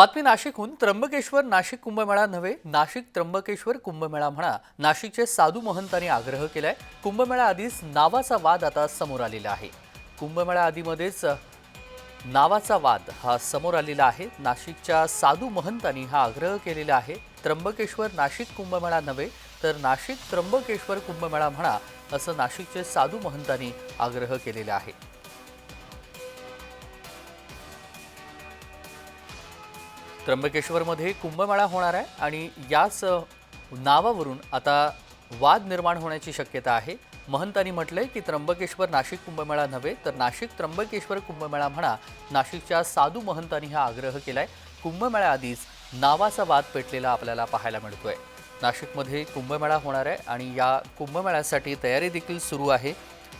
बातमी नाशिकहून त्र्यंबकेश्वर नाशिक कुंभमेळा नव्हे नाशिक त्र्यंबकेश्वर कुंभमेळा म्हणा. नाशिकचे साधू महंतांनी आग्रह केलाय कुंभमेळा आधीच नावाचा वाद आता समोर आलेला आहे. कुंभमेळा आधीमध्येच नावाचा वाद हा समोर आलेला आहे. नाशिकच्या साधू महंतांनी हा आग्रह केलेला आहे त्र्यंबकेश्वर नाशिक कुंभमेळा नव्हे तर नाशिक त्र्यंबकेश्वर कुंभमेळा म्हणा असं नाशिकचे साधू महंतांनी आग्रह केलेला आहे. त्र्यंबकेश्वरमध्ये कुंभमेळा होणार आहे आणि याच नावावरून आता वाद निर्माण होण्याची शक्यता आहे. महंतांनी म्हटलंय की त्र्यंबकेश्वर नाशिक कुंभमेळा नव्हे तर नाशिक त्र्यंबकेश्वर कुंभमेळा म्हणा नाशिकच्या साधू महंतांनी हा आग्रह केलाय. कुंभमेळ्याआधीच नावाचा वाद पेटलेला आपल्याला पाहायला मिळतोय. नाशिकमध्ये कुंभमेळा होणार आहे आणि या कुंभमेळ्यासाठी तयारी देखील सुरू आहे.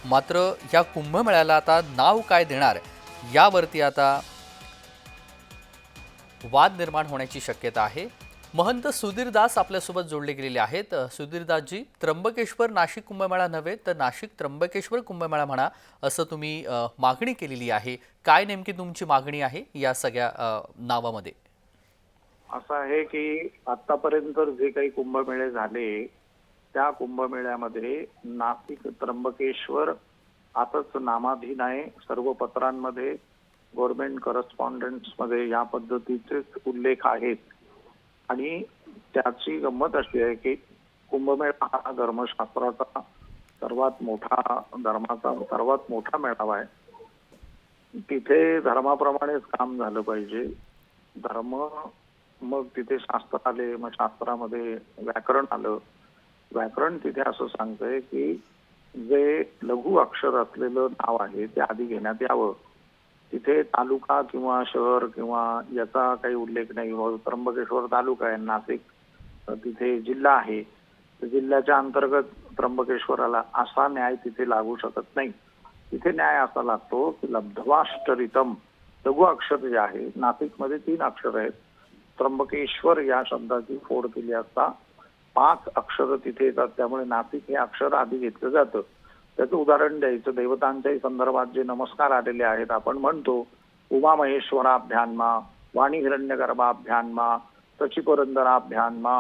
मात्र या कुंभमेळ्याला आता नाव काय देणार यावरती आता वाद निर्माण होण्याची शक्यता आहे. महंत सुधीरदास आपल्यासोबत जोडले गेलेले आहेत. सुधीरदासजी त्र्यंबकेश्वर नाशिक कुंभमेळा नव्हे तर नाशिक त्र्यंबकेश्वर कुंभमेळा म्हणा असं तुम्ही मागणी केलेली आहे. काय नेमकी तुमची मागणी आहे या सगळ्या नावामध्ये? असं आहे की आतापर्यंत जे काही कुंभमेळे झाले त्या कुंभमेळ्यामध्ये नाशिक त्र्यंबकेश्वर आताच नामाधीन आहे. सर्व पत्रांमध्ये गव्हर्नमेंट करस्पॉन्डन्समध्ये या पद्धतीचेच उल्लेख आहेत. आणि त्याची गंमत अशी आहे की कुंभमेळा हा धर्मशास्त्राचा सर्वात मोठा धर्माचा सर्वात मोठा मेळावा आहे. तिथे धर्माप्रमाणेच काम झालं पाहिजे. धर्म मग तिथे शास्त्र आले मग शास्त्रामध्ये व्याकरण आलं. व्याकरण तिथे असं सांगतंय की जे लघु अक्षर असलेलं नाव आहे ते आधी घेण्यात यावं. तिथे तालुका किंवा शहर किंवा याचा काही उल्लेख नाही. हो, त्र्यंबकेश्वर तालुका आहे नाशिक तिथे जिल्हा आहे. तर जिल्ह्याच्या अंतर्गत त्र्यंबकेश्वराला असा न्याय तिथे लागू शकत नाही. तिथे न्याय असा लागतो की लब्धवाष्टरितम लघु अक्षर जे आहे नाशिकमध्ये तीन अक्षर आहेत. त्र्यंबकेश्वर या शब्दाची फोड केली असता पाच अक्षर तिथे येतात. त्यामुळे नाशिक हे अक्षर आधी घेतलं जातं. त्याचं उदाहरण द्यायचं. देवतांच्याही संदर्भात जे नमस्कार आलेले आहेत आपण म्हणतो उमा महेश्वराभ्यान्मा वाणी हिरण्यगर्भाभ्यान्मा सचिपुरंदराभ्यान्मा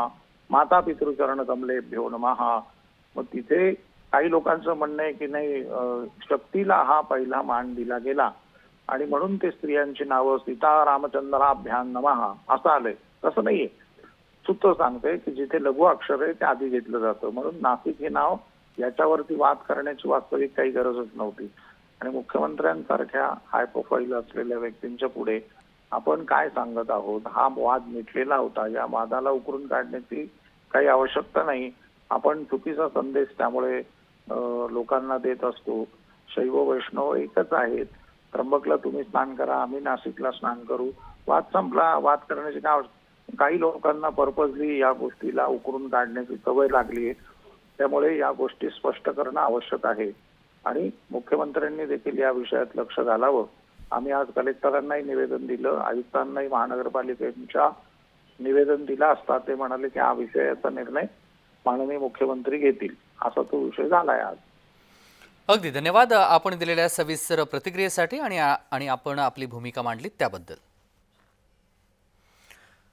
माता पितृचरण कमलेभ्यो नमहा मग तिथे काही लोकांचं म्हणणं आहे की नाही शक्तीला हा पहिला मान दिला गेला. आणि म्हणून ते स्त्रियांची नावं सीता रामचंद्राभ्यान नमहा असं आलंय. तसं नाहीये. सूत्र सांगते की जिथे लघु अक्षर आहे ते आधी घेतलं जातं. म्हणून नाशिक हे नाव याच्यावरती वाद करण्याची वास्तविक काही गरजच नव्हती. आणि मुख्यमंत्र्यांसारख्या हाय प्रोफाईल असलेल्या व्यक्तींच्या पुढे आपण काय सांगत आहोत? हा वाद मिटलेला होता. या वादाला उकरून काढण्याची काही आवश्यकता नाही. आपण चुकीचा संदेश त्यामुळे लोकांना देत असतो. शैव वैष्णव एकच आहेत. त्र्यंबकला तुम्ही स्नान करा आम्ही नाशिकला स्नान करू. वाद संपला. वाद करण्याची काय आवश्यक- काही लोकांना पर्पजली या गोष्टीला उकरून काढण्याची सवय लागली आहे त्यामुळे या गोष्टी स्पष्ट करणं आवश्यक आहे. आणि मुख्यमंत्र्यांनी देखील या विषयात लक्ष घालावं. आम्ही आज कलेक्टरांनाही निवेदन दिलं आयुक्तांनाही महानगरपालिकेच्या निवेदन दिलं असता ते म्हणाले की हा विषयाचा निर्णय माननीय मुख्यमंत्री घेतील. असा तो विषय झालाय आज. अगदी धन्यवाद. आपण दिलेल्या सविस्तर प्रतिक्रियेसाठी आणि आणि आपण आपली भूमिका मांडली त्याबद्दल.